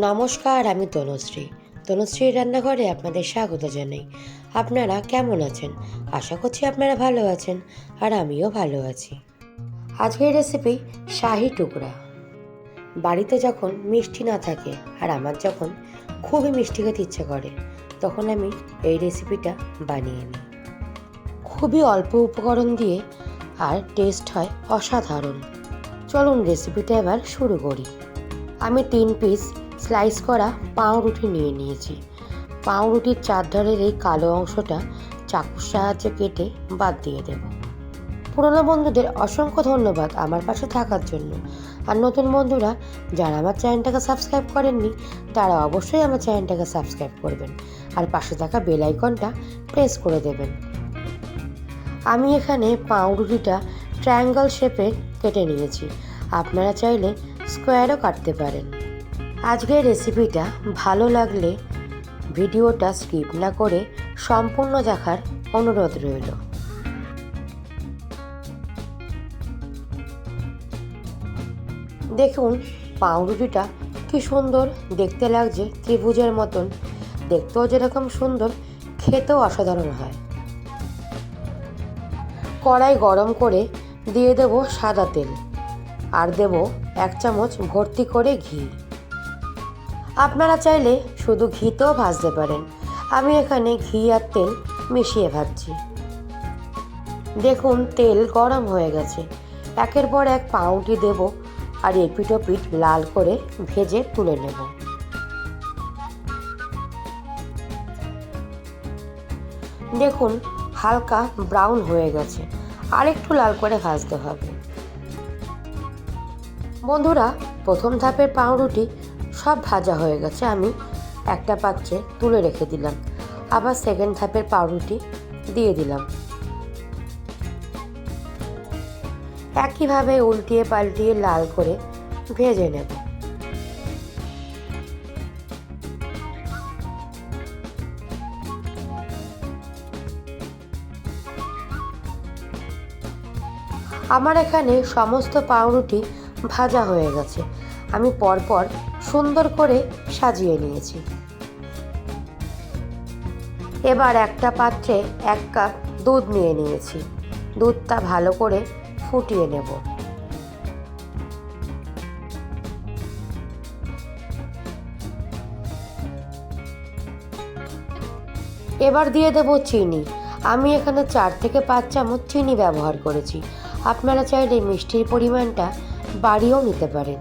নমস্কার, আমি তনুশ্রী। তনুশ্রীর রান্নাঘরে আপনাদের স্বাগত জানাই। আপনারা কেমন আছেন? আশা করছি আপনারা ভালো আছেন আর আমিও ভালো আছি। আজকের রেসিপি শাহি টুকরা। বাড়িতে যখন মিষ্টি না থাকে আর আমার যখন খুবই মিষ্টি খেতে ইচ্ছে করে, তখন আমি এই রেসিপিটা বানিয়ে নিই। খুবই অল্প উপকরণ দিয়ে আর টেস্ট হয় অসাধারণ। চলুন রেসিপিটা এবার শুরু করি। আমি তিন পিস স্লাইস করা পাউরুটি নিয়ে নিয়েছি। পাউরুটির চারধারের এই কালো অংশটা চাকুর সাহায্যে কেটে বাদ দিয়ে দেব। পুরনো বন্ধুদের অসংখ্য ধন্যবাদ আমার পাশে থাকার জন্য। আর নতুন বন্ধুরা, যারা আমার চ্যানেলটাকে সাবস্ক্রাইব করেননি, তারা অবশ্যই আমার চ্যানেলটাকে সাবস্ক্রাইব করবেন। আর পাশে থাকা বেল আইকনটা প্রেস করে দেবেন। আমি এখানে পাউরুটিটা ট্রায়াঙ্গল শেপে কেটে নিয়েছি। আপনারা চাইলে স্কোয়ারও কাটতে পারেন। আজকের রেসিপিটা ভালো লাগলে ভিডিওটা স্কিপ না করে সম্পূর্ণ দেখার অনুরোধ রইল। দেখুন, পাউরুটিটা কি সুন্দর দেখতে লাগছে, ত্রিভুজের মতন। দেখতেও যেরকম সুন্দর, খেতেও অসাধারণ হয়। কড়াই গরম করে দিয়ে দেব সাদা তেল। আর দেব এক চামচ ভর্তি করে ঘি। আপনারা চাইলে শুধু ঘিতেও ভাজতে পারেন। আমি এখানে ঘি আর তেল মিশিয়ে ভাজছি। দেখুন, তেল গরম হয়ে গেছে। একের পর এক পাউটি দেব আর এপিট ওপিট লাল করে ভেজে তুলে নেব। দেখুন, হালকা ব্রাউন হয়ে গেছে। আর একটু লাল করে ভাজতে হবে। বন্ধুরা, প্রথম ধাপের পাউরুটি সব ভাজা হয়ে গেছে, আমি একটা পাত্রে তুলে রেখে দিলাম। আবার সেকেন্ড ধাপের পাউরুটি দিয়ে দিলাম। একইভাবে উল্টিয়ে পাল্টিয়ে লাল করে ভেজে নেব। আমার এখানে সমস্ত পাউরুটি ভাজা হয়ে গেছে। আমি পরপর সুন্দর করে সাজিয়ে নিয়েছি। এবার একটা পাত্রে এক কাপ দুধ নিয়ে নিয়েছি। দুধটা ভালো করে ফুটিয়ে নেব। এবার দিয়ে দেব চিনি। আমি এখানে চার থেকে পাঁচ চামচ চিনি ব্যবহার করেছি। আপনারা চাইলে মিষ্টির পরিমাণটা বাড়িয়েও নিতে পারেন।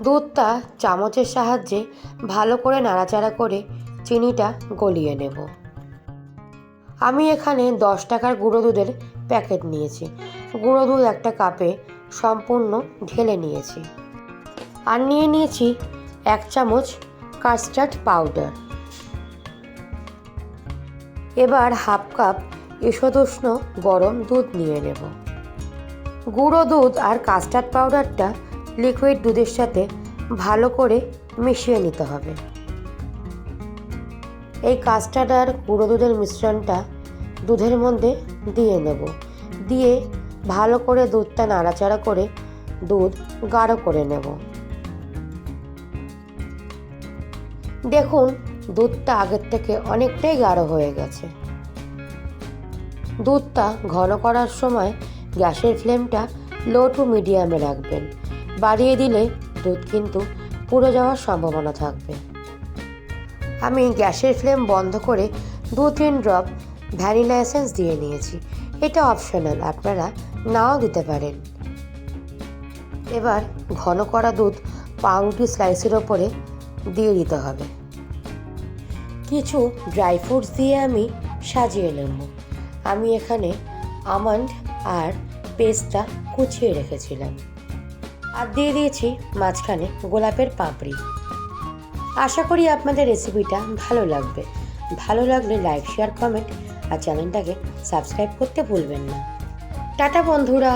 দুধটা চামচের সাহায্যে ভালো করে নাড়াচাড়া করে চিনিটা গলিয়ে নেব। আমি এখানে দশ টাকার গুঁড়ো দুধের প্যাকেট নিয়েছি। গুঁড়ো দুধ একটা কাপে সম্পূর্ণ ঢেলে নিয়েছি। আর নিয়ে নিয়েছি এক চামচ কাস্টার্ড পাউডার। এবার হাফ কাপ ঈষদুষ্ণ গরম দুধ নিয়ে নেব। গুঁড়ো দুধ আর কাস্টার্ড পাউডারটা লিকুইড দুধের সাথে ভালো করে মিশিয়ে নিতে হবে। এই কাস্টার্ড আর গুঁড়ো দুধের মিশ্রণটা দুধের মধ্যে দিয়ে নেব। দিয়ে ভালো করে দুধটা নাড়াচাড়া করে দুধ গাঢ় করে নেব। দেখুন, দুধটা আগের থেকে অনেকটাই গাঢ় হয়ে গেছে। দুধটা ঘন করার সময় গ্যাসের ফ্লেমটা লো টু মিডিয়ামে রাখবেন। বাড়িয়ে দিলে দুধ কিন্তু পুড়ে যাওয়ার সম্ভাবনা থাকবে। আমি গ্যাসের ফ্লেম বন্ধ করে দু তিন ড্রপ ভ্যানিলা এসেন্স দিয়ে নিয়েছি। এটা অপশনাল, আপনারা নাও দিতে পারেন। এবার ঘন করা দুধ পাউরুটি স্লাইসের ওপরে দিয়ে দিতে হবে। কিছু ড্রাই ফ্রুটস দিয়ে আমি সাজিয়ে নেব। আমি এখানে আমন্ড আর পেস্টটা কুচিয়ে রেখেছিলাম। আর দিয়ে দিয়েছি মাঝখানে গোলাপের পাপড়ি। আশা করি আপনাদের রেসিপিটা ভালো লাগবে। ভালো লাগলে লাইক শেয়ার কমেন্ট আর চ্যানেলটাকে সাবস্ক্রাইব করতে ভুলবেন না। টাটা বন্ধুরা!